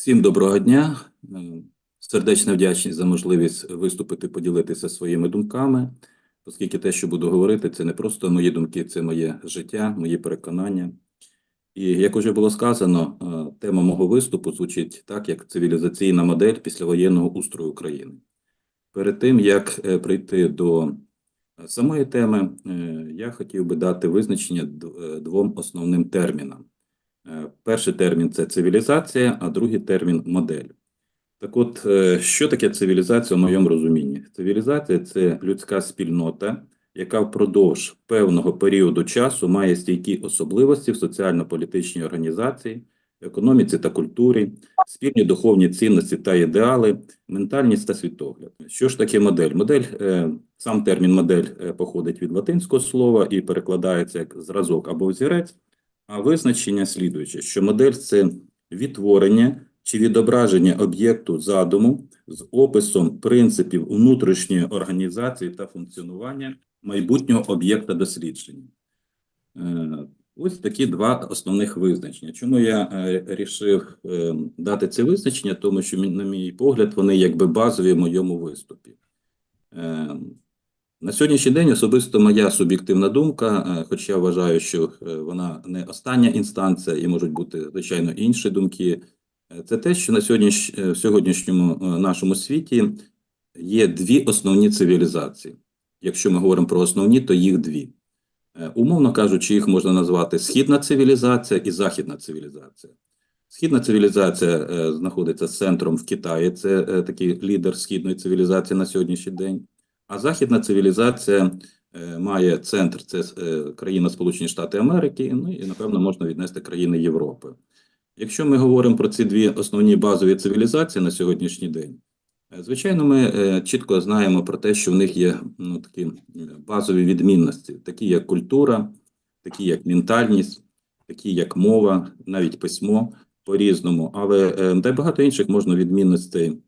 Всім доброго дня. Е, Сердечна вдячність за можливість виступити, поділитися своїми думками, оскільки те, що буду говорити, це не просто мої думки, це моє життя, мої переконання. І як уже було сказано, е, тема мого виступу звучить так, як цивілізаційна модель післявоєнного устрою України. Перед тим, як е, прийти до самої теми, я хотів би дати визначення двом основним термінам. Е, Перший термін це цивілізація, а другий термін модель. Так от, е, що таке цивілізація в моєму розумінні? Цивілізація це людська спільнота, яка впродовж певного періоду часу має стійкі особливості в соціально-політичній організації, економіці та культурі, спільні духовні цінності та ідеали, ментальність та світогляд. Що ж таке модель? Модель, е, сам термін модель походить від латинського слова і перекладається як зразок або взірець. Визначення слідуюче, що модель це відтворення чи відображення об'єкту задуму з описом принципів внутрішньої організації та функціонування майбутнього об'єкта дослідження. Е, Ось такі два основних визначення. Чому я е, рішив е, дати це визначення? Тому що, на мій погляд, вони якби базові в моєму виступі. На сьогоднішній день особисто моя суб'єктивна думка, е, хоча я вважаю, що е, вона не остання інстанція і можуть бути, звичайно, інші думки, е, це те, що на сьогодніш, в сьогоднішньому нашому світі є дві основні цивілізації. Якщо ми говоримо про основні, то їх дві. Умовно кажучи, їх можна назвати східна цивілізація і західна цивілізація. Східна цивілізація знаходиться центром в Китаї, це такий лідер східної цивілізації на сьогоднішній день. А західна цивілізація е, має центр, це е, країна Сполучені Штати Америки, ну і напевно можна віднести країни Європи. Якщо ми говоримо про ці дві основні базові цивілізації на сьогоднішній день, е, звичайно, ми чітко знаємо про те, що в них є ну, такі базові відмінності, такі як культура, такі як ментальність, такі як мова, навіть письмо по-різному. Але е, де багато інших можна відмінностей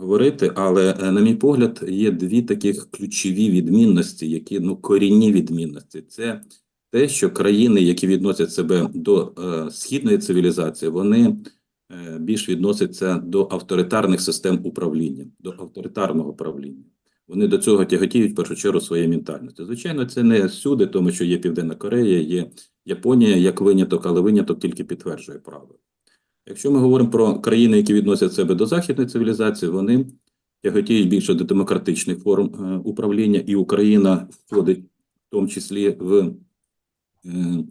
говорити, але, е, на мій погляд, є дві таких ключові відмінності, які ну корінні відмінності. Це те, що країни, які відносять себе до е, східної цивілізації, вони е, більш відносяться до авторитарних систем управління, до авторитарного правління. Вони до цього тяготіють в першу чергу своєю ментальністю. Звичайно, це не всюди, тому що є Південна Корея, є Японія як виняток, але виняток тільки підтверджує правило. Якщо ми говоримо про країни, які відносять себе до західної цивілізації, вони тяготіють більше до демократичних форм е, управління, і Україна входить в тому числі в е,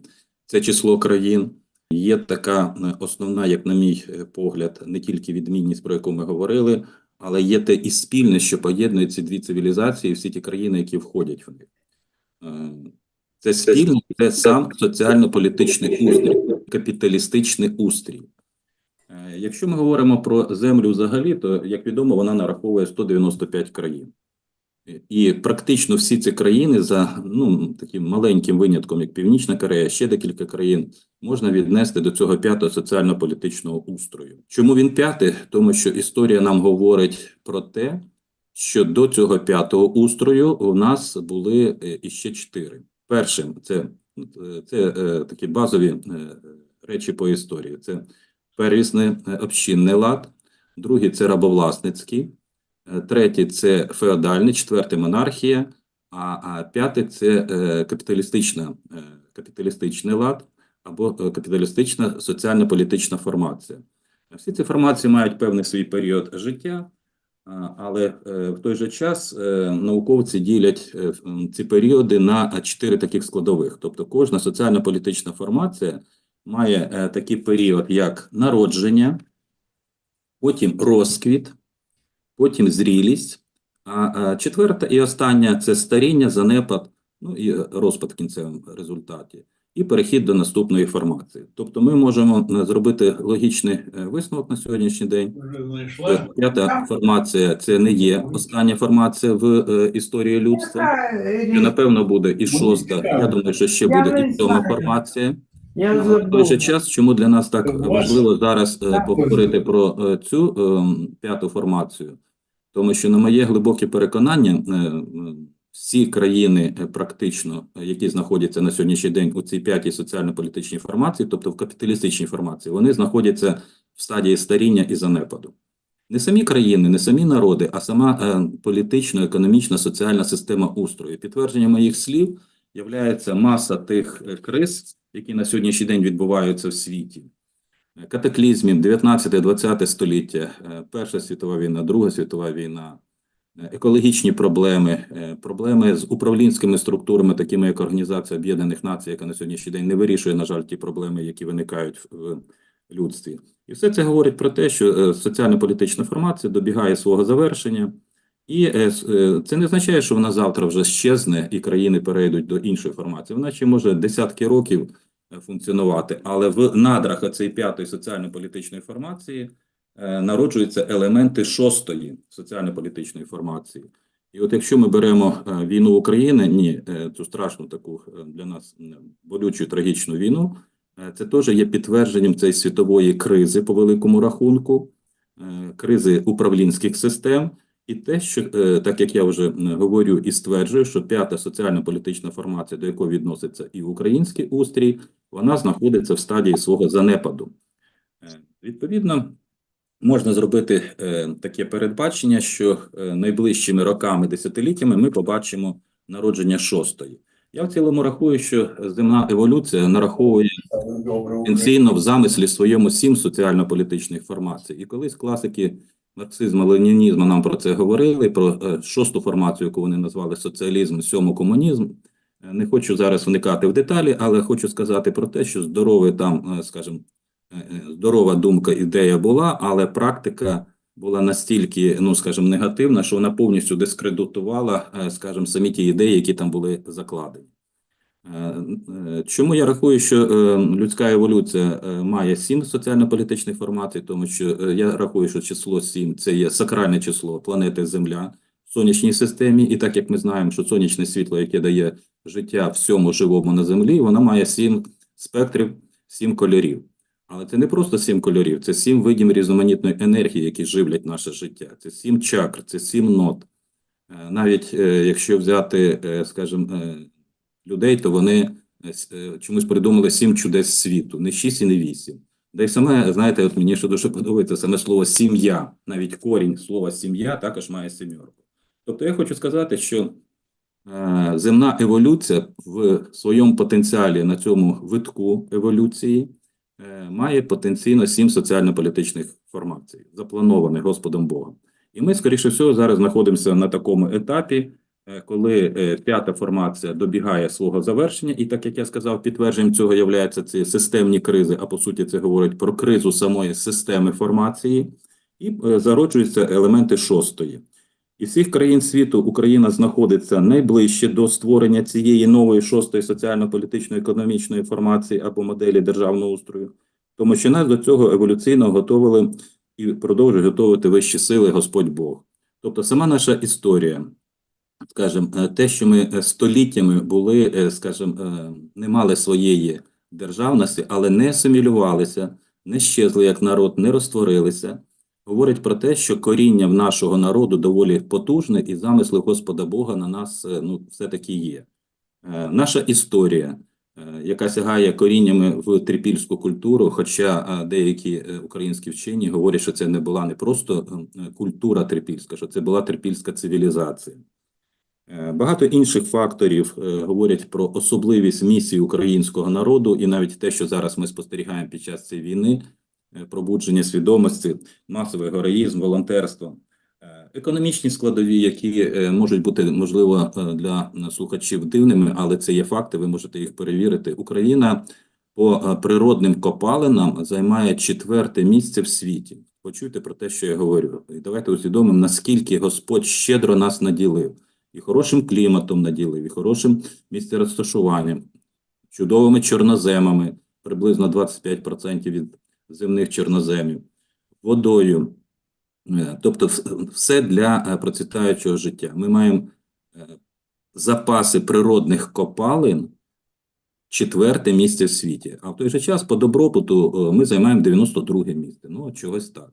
це число країн. Є така е, основна, як на мій погляд, не тільки відмінність, про яку ми говорили, але є те і спільне, що поєднує ці дві цивілізації, всі ті країни, які входять в них. Це спільне, це сам соціально-політичний устрій, капіталістичний устрій. Е, Якщо ми говоримо про землю взагалі, то, як відомо, вона нараховує 195 країн. І практично всі ці країни, за ну, таким маленьким винятком, як Північна Корея, ще декілька країн, можна віднести до цього п'ятого соціально-політичного устрою. Чому він п'ятий? Тому що історія нам говорить про те, що до цього п'ятого устрою у нас були е, іще чотири. Першим це, це е, такі базові речі по історії. Це первісний е, общинний лад, другий це рабовласницький, е, третій це феодальний, четвертий монархія, а, п'ятий це е, капіталістична, капіталістичний лад або капіталістична соціально-політична формація. Всі ці формації мають певний свій період життя, але в той же час науковці ділять ці періоди на чотири таких складових. Тобто кожна соціально-політична формація має е, такий період, як народження, потім розквіт, потім зрілість, а е, четверта і остання це старіння, занепад, ну і розпад в кінцевому результаті, і перехід до наступної формації. Тобто ми можемо е, зробити логічний висновок на сьогоднішній день. П'ята формація це не є остання формація в е, історії людства. Напевно, буде і шоста. Я думаю, що ще буде і сьома формація. Я Ну, той же забув. час, чому для нас так важливо зараз е, Так, поговорити про е, цю ем, п'яту формацію? Тому що, на моє глибоке переконання, е, е, всі країни е, практично, е, які знаходяться на сьогоднішній день у цій п'ятій соціально-політичній формації, тобто в капіталістичній формації, вони знаходяться в стадії старіння і занепаду. Не самі країни, не самі народи, а сама е, політична, економічна, соціальна система устрою. Підтвердженням моїх слів являється маса тих е, криз, які на сьогоднішній день відбуваються в світі. Е, Катаклізмів 19-20 століття, е, Перша світова війна, Друга світова війна, е, екологічні проблеми, проблеми з управлінськими структурами, такими як Організація Об'єднаних Націй, яка на сьогоднішній день не вирішує, на жаль, ті проблеми, які виникають в людстві. І все це говорить про те, що соціально-політична формація добігає свого завершення, і е, е, це не означає, що вона завтра вже щезне і країни перейдуть до іншої формації. Вона ще може десятки років е, функціонувати, але в надрах цієї п'ятої соціально-політичної формації народжуються елементи шостої соціально-політичної формації. І от якщо ми беремо війну України, ні, цю страшну таку для нас болючу трагічну війну, це теж є підтвердженням цієї світової кризи по великому рахунку, кризи управлінських систем, і те, що е, так як я вже говорю і стверджую, що п'ята соціально-політична формація, до якої відноситься і український устрій, вона знаходиться в стадії свого занепаду. Е, Відповідно, можна зробити е, таке передбачення, що е, найближчими роками, десятиліттями ми побачимо народження шостої. Я в цілому рахую, що земна еволюція нараховує потенційно в замислі своєму сім соціально-політичних формацій. І колись класики марксизму, ленінізму нам про це говорили, про е, шосту формацію, яку вони назвали соціалізм, сьому комунізм. Е, Не хочу зараз вникати в деталі, але хочу сказати про те, що здоровий там, е, скажімо, здорова думка, ідея була, але практика була настільки, ну скажімо, негативна, що вона повністю дискредитувала, скажімо, самі ті ідеї, які там були закладені. Е, е, Чому я рахую, що е, людська еволюція має сім соціально-політичних формацій, тому що я рахую, що число сім це є сакральне число планети Земля в сонячній системі, і так як ми знаємо, що сонячне світло, яке дає життя всьому живому на землі, воно має сім спектрів, сім кольорів. Але це не просто сім кольорів, це сім видів різноманітної енергії, які живлять наше життя. Це сім чакр, це сім нот. Навіть якщо взяти, скажімо, людей, то вони е, е, чомусь придумали сім чудес світу, не шість і не вісім. Да й саме, знаєте, от мені що дуже подобається саме слово сім'я, навіть корінь слова сім'я також має сім'йорку. Тобто я хочу сказати, що е, земна еволюція в своєму потенціалі на цьому витку еволюції е, має потенційно сім соціально-політичних формацій, запланованих Господом Богом. І ми, скоріше всього, зараз знаходимося на такому етапі, коли е, п'ята формація добігає свого завершення, і так як я сказав, підтвердженням цього являються ці системні кризи, а по суті це говорить про кризу самої системи формації, і е, зароджуються елементи шостої. Із всіх країн світу Україна знаходиться найближче до створення цієї нової шостої соціально-політичної економічної формації або моделі державного устрою, тому що нас до цього еволюційно готовили і продовжує готувати вищі сили Господь Бог. Тобто сама наша історія, скажімо, е, те, що ми е, століттями були, е, скажімо, не мали своєї державності, але не асимілювалися, не щезли як народ, не розтворилися, говорить про те, що коріння в нашого народу доволі потужне, і замисли Господа Бога на нас ну, все-таки є. Наша історія, яка сягає коріннями в трипільську культуру, хоча деякі українські вчені говорять, що це не була не просто культура трипільська, що це була трипільська цивілізація. Е, Багато інших факторів е, говорять про особливість місії українського народу, і навіть те, що зараз ми спостерігаємо під час цієї війни, е, пробудження свідомості, масовий героїзм, волонтерство, економічні складові, які можуть бути можливо для слухачів дивними, але це є факти. Ви можете їх перевірити. Україна по природним копалинам займає четверте місце в світі. Почуйте про те, що я говорю, і давайте усвідомимо, наскільки Господь щедро нас наділив і хорошим кліматом наділив, і хорошим місцерозташуванням, чудовими чорноземами, приблизно 25% від земних чорноземів, водою. Е, Тобто все для е, процвітаючого життя. Ми маємо е, запаси природних копалин четверте місце в світі. А в той же час по добробуту ми займаємо 92 місце. Ну, чогось так.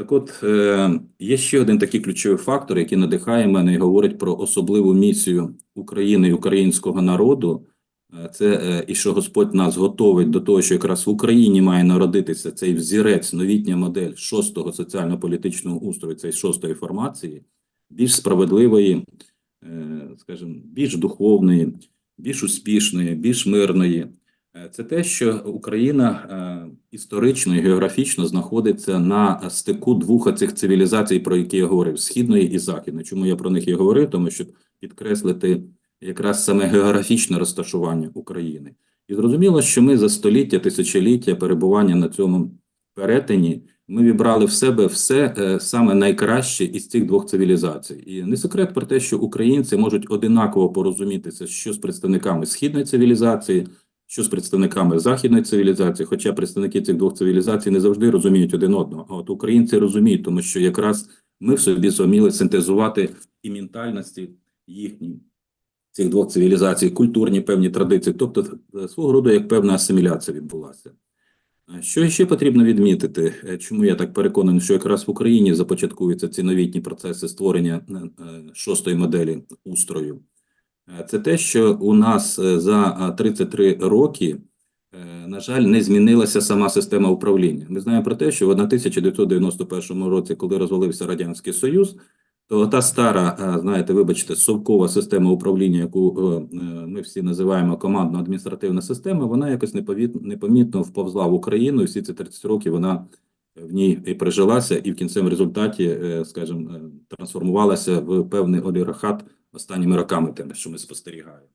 Так от, е, є ще один такий ключовий фактор, який надихає мене і говорить про особливу місію України і українського народу Е, Це е, і що Господь нас готовить до того, що якраз в Україні має народитися цей взірець, новітня модель шостого соціально-політичного устрою, цієї шостої формації, більш справедливої, скажімо, більш духовної, більш успішної, більш мирної. Е, Це те, що Україна е, історично і географічно знаходиться на стику двох цих цивілізацій, про які я говорив: східної і західної. Чому я про них і говорив? Тому що підкреслити якраз саме географічне розташування України. І зрозуміло, що ми за століття, тисячоліття перебування на цьому перетині ми вібрали в себе все е, саме найкраще із цих двох цивілізацій. І не секрет про те, що українці можуть одинаково порозумітися, що з представниками східної цивілізації, що з представниками західної цивілізації, хоча представники цих двох цивілізацій не завжди розуміють один одного. А от українці розуміють, тому що якраз ми в собі зуміли синтезувати і ментальності їхні цих двох цивілізацій, культурні певні традиції, тобто е, свого роду як певна асиміляція відбулася. Що ще потрібно відмітити? Е, Чому я так переконаний, що якраз в Україні започаткуються ці новітні процеси створення е, шостої моделі устрою? Е, Це те, що у нас е, за е, 33 роки, е, на жаль, не змінилася сама система управління. Ми знаємо про те, що в 1991 році, коли розвалився Радянський Союз, то та стара, е, знаєте, вибачте, совкова система управління, яку е, е, ми всі називаємо командно-адміністративна система, вона якось непомітно вповзла в Україну, і всі ці 30 років вона в ній і прижилася, і в кінцевому результаті, е, скажімо, е, трансформувалася в певний олігархат останніми роками, те, що ми спостерігаємо.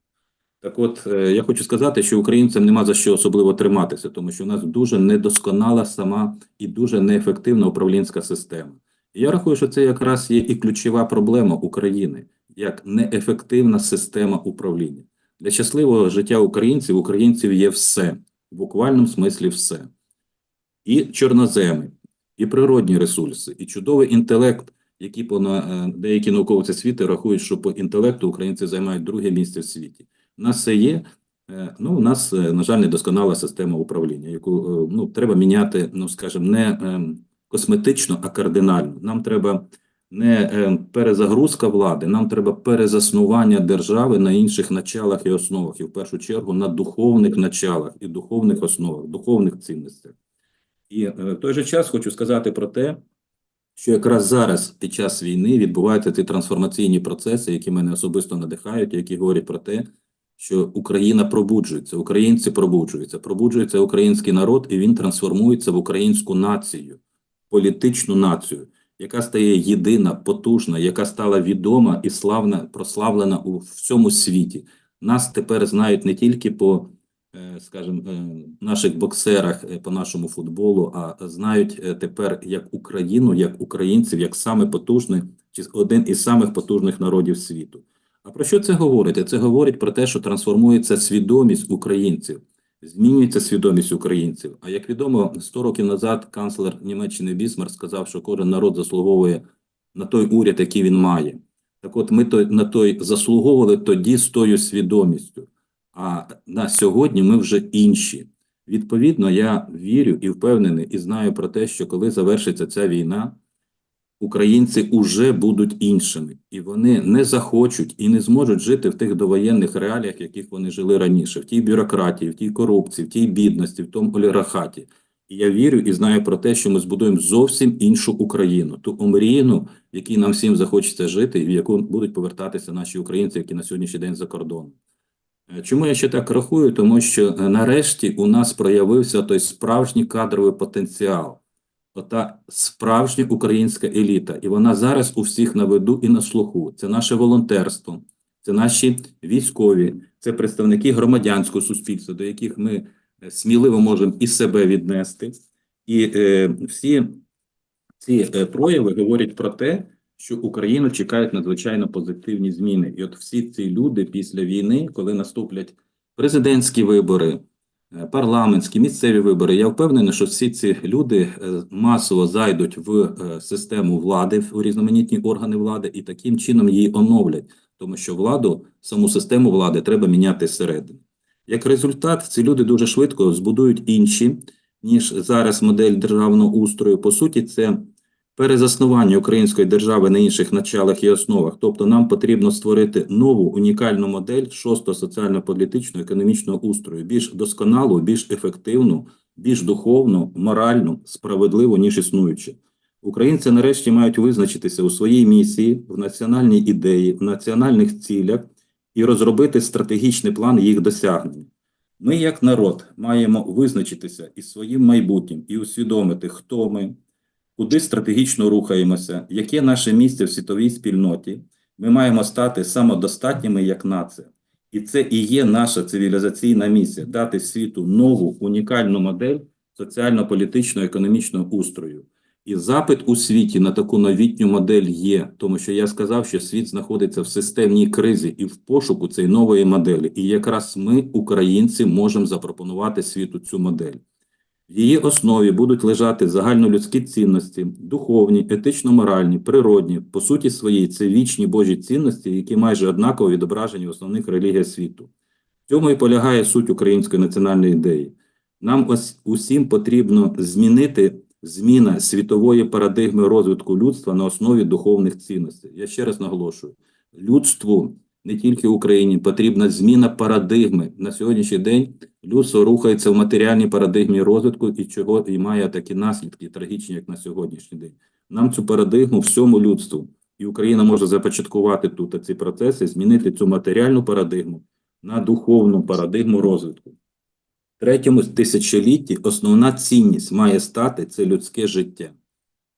Так от, е, я хочу сказати, що українцям нема за що особливо триматися, тому що у нас дуже недосконала сама і дуже неефективна управлінська система. І я рахую, що це якраз є і ключова проблема України, як неефективна система управління. Для щасливого життя українців, українців є все, в буквальному смислі все. І чорноземи, і природні ресурси, і чудовий інтелект, які по на- е, деякі науковці світу рахують, що по інтелекту українці займають друге місце в світі. У нас це є. е, Ну, у нас, е, на жаль, недосконала система управління, яку ну, треба міняти, ну, скажімо, не косметично, а кардинально. Нам треба не перезагрузка влади, нам треба перезаснування держави на інших началах і основах, і в першу чергу на духовних началах і духовних основах, духовних цінностях. І в той же час хочу сказати про те, що якраз зараз під час війни відбуваються ці трансформаційні процеси, які мене особисто надихають, які говорять про те, що Україна пробуджується, українці пробуджуються, пробуджується український народ, і він трансформується в українську націю, політичну націю, яка стає єдина, потужна, яка стала відома і славна, прославлена у всьому світі. Нас тепер знають не тільки по, скажімо, е, наших боксерах, е, по нашому футболу, а знають е, тепер як Україну, як українців, як саме потужний, чи один із самих потужних народів світу. А про що це говорить? Це говорить про те, що трансформується свідомість українців, змінюється свідомість українців. А як відомо, 100 років назад канцлер Німеччини Бісмарк сказав, що кожен народ заслуговує на той уряд, який він має. Так от ми на той заслуговували тоді з тою свідомістю. А на сьогодні ми вже інші. Відповідно, я вірю і впевнений, і знаю про те, що коли завершиться ця війна, українці уже будуть іншими, і вони не захочуть і не зможуть жити в тих довоєнних реаліях, в яких вони жили раніше, в тій бюрократії, в тій корупції, в тій бідності, в тому олігархаті. І я вірю і знаю про те, що ми збудуємо зовсім іншу Україну, ту омріяну, в якій нам всім захочеться жити, і в яку будуть повертатися наші українці, які на сьогоднішній день за кордоном. Е, Чому я ще так рахую? Тому що е, нарешті у нас проявився той справжній кадровий потенціал, ота справжня українська еліта, і вона зараз у всіх на виду і на слуху. Це наше волонтерство, це наші військові, це представники громадянського суспільства, до яких ми е, сміливо можемо і себе віднести. І е, всі ці прояви говорять про те, що Україну чекають надзвичайно позитивні зміни. І от всі ці люди після війни, коли наступлять президентські вибори, е, парламентські, місцеві вибори, я впевнений, що всі ці люди е, масово зайдуть в е, систему влади, в різноманітні органи влади, і таким чином її оновлять, тому що владу, саму систему влади треба міняти зсередини. Як результат, ці люди дуже швидко збудують інші, ніж зараз модель державного устрою. По суті, це перезаснування української держави на інших началах і основах. Тобто нам потрібно створити нову унікальну модель шостого соціально-політичного економічного устрою, більш досконалу, більш ефективну, більш духовну, моральну, справедливу, ніж існуючу. Українці нарешті мають визначитися у своїй місії, в національній ідеї, в національних цілях і розробити стратегічний план їх досягнення. Ми, як народ, маємо визначитися із своїм майбутнім і усвідомити, хто ми, куди стратегічно рухаємося, яке наше місце в світовій спільноті. Ми маємо стати самодостатніми як нація. І це і є наша цивілізаційна місія дати світу нову унікальну модель соціально-політичного економічного устрою. І запит у світі на таку новітню модель є, тому що я сказав, що світ знаходиться в системній кризі і в пошуку цієї нової моделі. І якраз ми, українці, можемо запропонувати світу цю модель. В її основі будуть лежати загальнолюдські цінності, духовні, етично-моральні, природні, по суті своїй, це вічні Божі цінності, які майже однаково відображені в основних релігіях світу. В цьому і полягає суть української національної ідеї. Нам ось усім потрібно змінити зміна світової парадигми розвитку людства на основі духовних цінностей. Я ще раз наголошую: людству, не тільки Україні, потрібна зміна парадигми. На сьогоднішній день людство рухається в матеріальній парадигмі розвитку і чого і має такі наслідки трагічні, як на сьогоднішній день. Нам цю парадигму всьому людству, і Україна може започаткувати тут ці процеси, змінити цю матеріальну парадигму на духовну парадигму розвитку. В третьому тисячолітті основна цінність має стати це людське життя.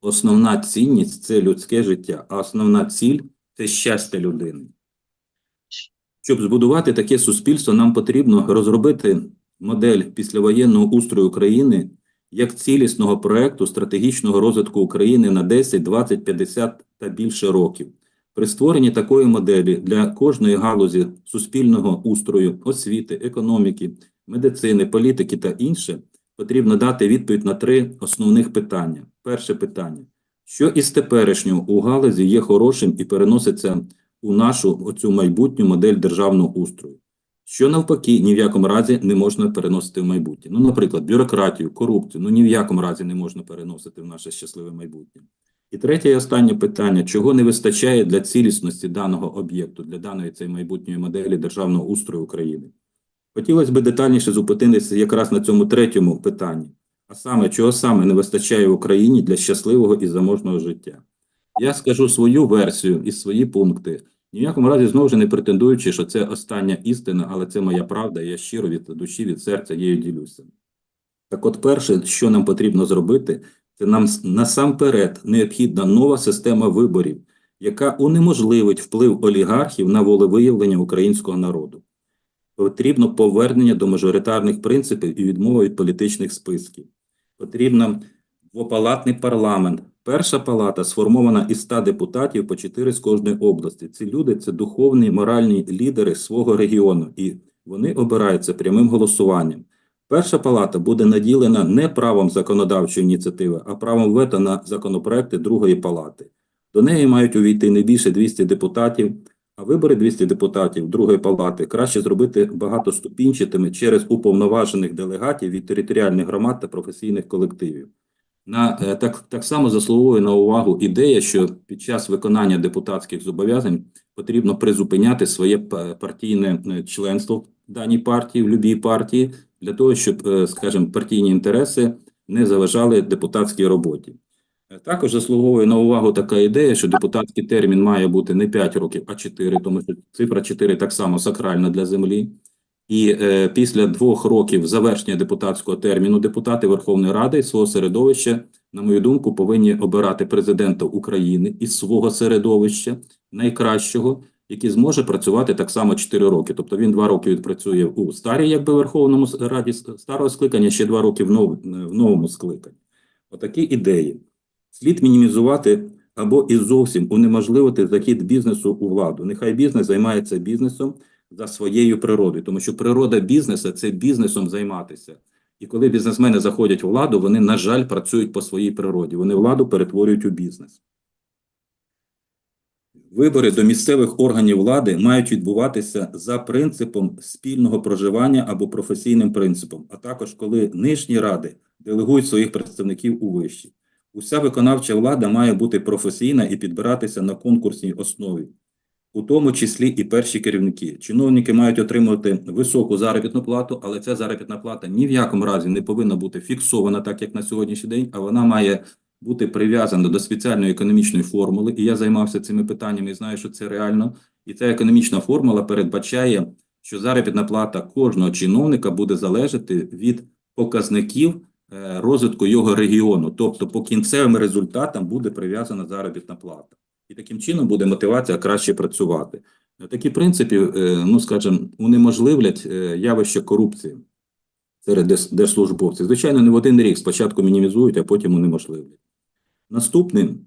Основна цінність це людське життя, а основна ціль це щастя людини. Щоб збудувати таке суспільство, нам потрібно розробити модель післявоєнного устрою України як цілісного проекту стратегічного розвитку України на 10, 20, 50 та більше років. При створенні такої моделі для кожної галузі суспільного устрою, освіти, економіки, медицини, політики та інше, потрібно дати відповідь на три основних питання. Перше питання: що із теперішнього у галузі є хорошим і переноситься у нашу оцю майбутню модель державного устрою? Що навпаки ні в якому разі не можна переносити в майбутнє. Ну, наприклад, бюрократію, корупцію, ну ні в якому разі не можна переносити в наше щасливе майбутнє. І третє і останнє питання: чого не вистачає для цілісності даного об'єкту, для даної цієї майбутньої моделі державного устрою України? Хотілося б детальніше зупинитися якраз на цьому третьому питанні, а саме, чого саме не вистачає в Україні для щасливого і заможного життя. Я скажу свою версію і свої пункти. Ні в якому разі знову ж не претендуючи, що це остання істина, але це моя правда, я щиро від душі, від серця її ділюся. Так от, перше, що нам потрібно зробити, це нам насамперед необхідна нова система виборів, яка унеможливить вплив олігархів на волевиявлення українського народу. Потрібно повернення до мажоритарних принципів і відмова від політичних списків. Потрібно двопалатний парламент. Перша палата сформована із 100 депутатів по 4 з кожної області. Ці люди це духовні моральні лідери свого регіону, і вони обираються прямим голосуванням. Перша палата буде наділена не правом законодавчої ініціативи, а правом вето на законопроекти другої палати. До неї мають увійти не більше 200 депутатів, а вибори 200 депутатів другої палати краще зробити багатоступінчатими через уповноважених делегатів від територіальних громад та професійних колективів. На, е, так, так само заслуговує на увагу ідея, що під час виконання депутатських зобов'язань потрібно призупиняти своє партійне е, членство в даній партії, в любій партії, для того, щоб, е, скажімо, партійні інтереси не заважали депутатській роботі. Також заслуговує на увагу така ідея, що депутатський термін має бути не 5 років, а 4, тому що цифра 4 так само сакральна для землі. І е, після двох років завершення депутатського терміну депутати Верховної Ради свого середовища, на мою думку, повинні обирати президента України із свого середовища найкращого, який зможе працювати так само 4 роки. Тобто він 2 роки відпрацює у старій, якби Верховному Раді старого скликання, ще 2 роки в, нов, в новому скликанні. Отакі ідеї. Слід мінімізувати або і зовсім унеможливити захід бізнесу у владу. Нехай бізнес займається бізнесом за своєю природою, тому що природа бізнесу це бізнесом займатися. І коли бізнесмени заходять у владу, вони, на жаль, працюють по своїй природі. Вони владу перетворюють у бізнес. Вибори до місцевих органів влади мають відбуватися за принципом спільного проживання або професійним принципом, а також коли нижні ради делегують своїх представників у вищі. Уся виконавча влада має бути професійна і підбиратися на конкурсній основі, у тому числі і перші керівники. Чиновники мають отримувати високу заробітну плату, але ця заробітна плата ні в якому разі не повинна бути фіксована, так як на сьогоднішній день, а вона має бути прив'язана до спеціальної економічної формули. І я займався цими питаннями і знаю, що це реально. І ця економічна формула передбачає, що заробітна плата кожного чиновника буде залежати від показників е, розвитку його регіону. Тобто, по кінцевим результатам буде прив'язана заробітна плата. І таким чином буде мотивація краще працювати. Такі принципи, е, ну скажімо, унеможливлять е, явище корупції серед держслужбовців. Звичайно, не в один рік спочатку мінімізують, а потім унеможливлять. Наступним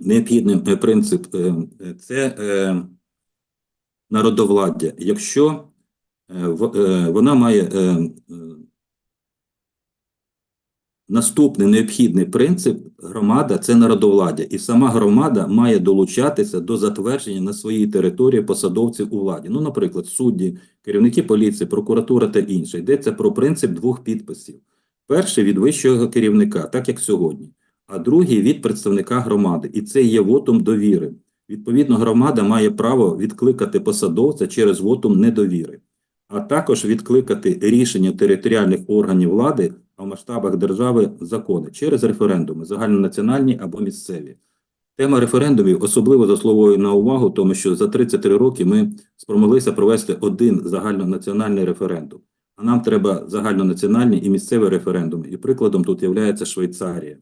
необхідним е, принцип це народовладдя. Якщо вона має Наступний необхідний принцип громада це народовладдя, і сама громада має долучатися до затвердження на своїй території посадовців у владі. Ну, наприклад, судді, керівники поліції, прокуратура та інше. Йдеться про принцип двох підписів: перший від вищого керівника, так як сьогодні, а другий від представника громади. І це є вотум довіри. Відповідно, громада має право відкликати посадовця через вотум недовіри, а також відкликати рішення територіальних органів влади в масштабах держави закони через референдуми, загальнонаціональні або місцеві. Тема референдумів особливо заслуговує на увагу, тому що за 33 роки ми спромоглися провести один загальнонаціональний референдум. А нам треба загальнонаціональні і місцеві референдуми. І прикладом тут є Швейцарія.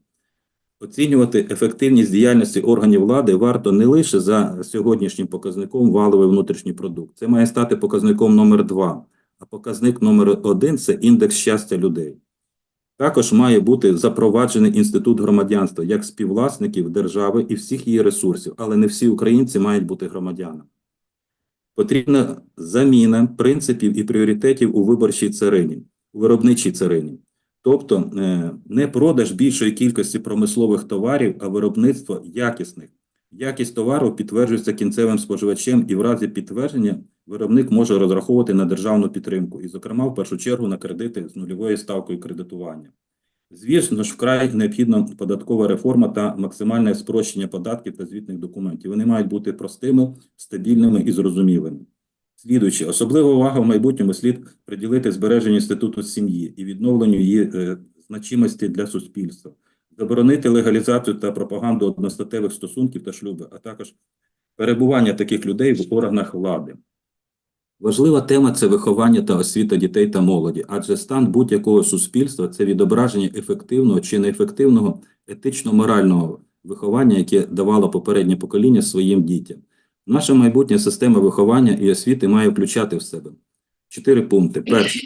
Оцінювати ефективність діяльності органів влади варто не лише за сьогоднішнім показником валовий внутрішній продукт. Це має стати показником номер два. А показник номер один це індекс щастя людей. Також має бути запроваджений інститут громадянства як співвласників держави і всіх її ресурсів, але не всі українці мають бути громадянами. Потрібна заміна принципів і пріоритетів у виборчій царині, у виробничій царині. Тобто е, не продаж більшої кількості промислових товарів, а виробництво якісних. Якість товару підтверджується кінцевим споживачем, і в разі підтвердження виробник може розраховувати на державну підтримку, і, зокрема, в першу чергу на кредити з нульовою ставкою кредитування. Звісно ж, вкрай необхідна податкова реформа та максимальне спрощення податків та звітних документів. Вони мають бути простими, стабільними і зрозумілими. Слідуючи, особлива увага в майбутньому слід приділити збереженню інституту сім'ї і відновленню її е, значимості для суспільства, заборонити легалізацію та пропаганду одностатевих стосунків та шлюби, а також перебування таких людей в органах влади. Важлива тема це виховання та освіта дітей та молоді, адже стан будь-якого суспільства це відображення ефективного чи неефективного етично-морального виховання, яке давало попереднє покоління своїм дітям. Наша майбутня система виховання і освіти має включати в себе чотири пункти. Перше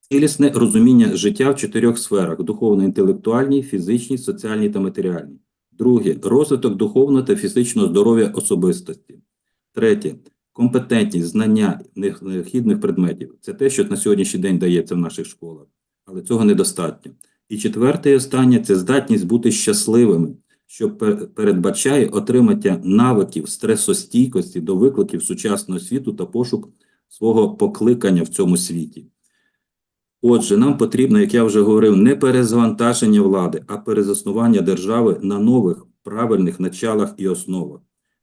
цілісне розуміння життя в чотирьох сферах: духовно-інтелектуальній, фізичній, соціальній та матеріальній. Друге розвиток духовного та фізичного здоров'я особистості. Третє компетентність, знання необхідних предметів. Це те, що на сьогоднішній день дається в наших школах, але цього недостатньо. І четверте і останнє це здатність бути щасливими, що передбачає отримання навиків стресостійкості до викликів сучасного світу та пошук свого покликання в цьому світі. Отже, нам потрібно, як я вже говорив, не перезвантаження влади, а перезаснування держави на нових правильних началах і основах.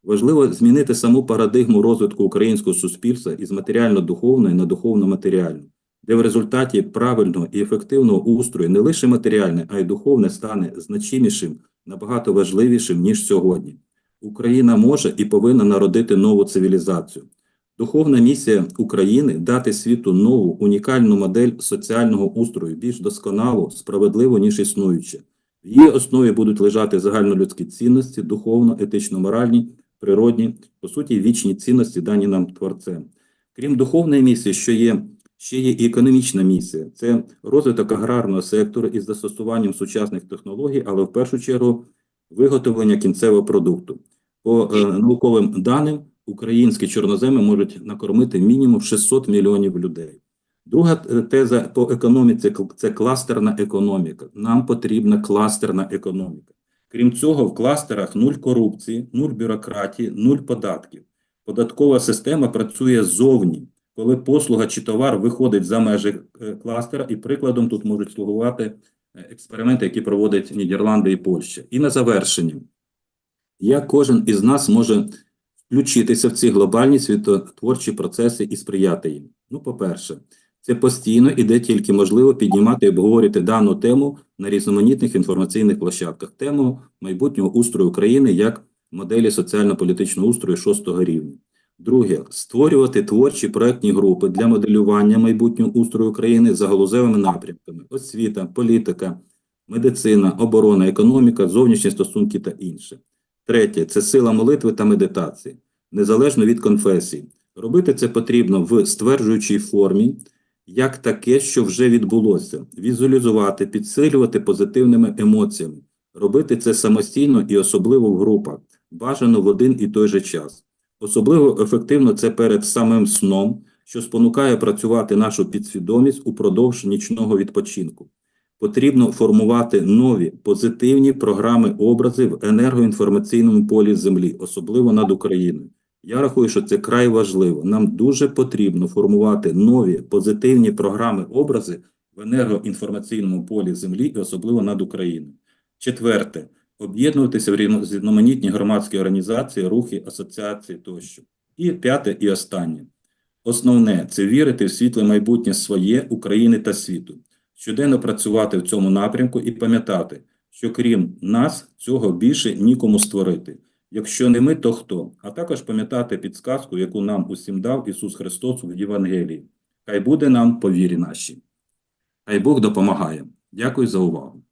Важливо змінити саму парадигму розвитку українського суспільства із матеріально-духовної на духовно-матеріальну, де в результаті правильного і ефективного устрою не лише матеріальне, а й духовне стане значимішим, набагато важливішим, ніж сьогодні. Україна може і повинна народити нову цивілізацію. Духовна місія України дати світу нову унікальну модель соціального устрою, більш досконалу, справедливу, ніж існуюча. В її основі будуть лежати загальнолюдські цінності, духовно, етично-моральні, природні, по суті, вічні цінності, дані нам Творцем. Крім духовної місії, що є, ще є і економічна місія. Це розвиток аграрного сектору із застосуванням сучасних технологій, але в першу чергу виготовлення кінцевого продукту. По е, науковим даним, українські чорноземи можуть накормити мінімум 600 мільйонів людей. Друга е, теза по економіці – це кластерна економіка. Нам потрібна кластерна економіка. Крім цього, в кластерах нуль корупції, нуль бюрократії, нуль податків. Податкова система працює зовні, коли послуга чи товар виходить за межі е, кластера, і прикладом тут можуть слугувати експерименти, які проводять Нідерланди і Польща. І на завершення, як кожен із нас може включитися в ці глобальні світотворчі процеси і сприяти їм? Ну, по-перше, це постійно і де тільки можливо піднімати і обговорювати дану тему на різноманітних інформаційних площадках. Тему майбутнього устрою України як моделі соціально-політичного устрою шостого рівня. Друге, створювати творчі проектні групи для моделювання майбутнього устрою України за галузевими напрямками: освіта, політика, медицина, оборона, економіка, зовнішні стосунки та інше. Третє це сила молитви та медитації, незалежно від конфесії. Робити це потрібно в стверджуючій формі, як таке, що вже відбулося, візуалізувати, підсилювати позитивними емоціями, робити це самостійно і особливо в групах, бажано в один і той же час. Особливо ефективно це перед самим сном, що спонукає працювати нашу підсвідомість упродовж нічного відпочинку. Потрібно формувати нові позитивні програми образи в енергоінформаційному полі Землі, особливо над Україною. Я рахую, що це край важливо. Нам дуже потрібно формувати нові позитивні програми образи в енергоінформаційному полі Землі і особливо над Україною. Четверте об'єднуватися в різноманітні громадські організації, рухи, асоціації тощо. І п'яте і останнє. Основне це вірити в світле майбутнє своє України та світу, щоденно працювати в цьому напрямку і пам'ятати, що крім нас цього більше нікому створити. Якщо не ми, то хто? А також пам'ятати підсказку, яку нам усім дав Ісус Христос в Євангелії. Хай буде нам по вірі нашій. Хай Бог допомагає. Дякую за увагу.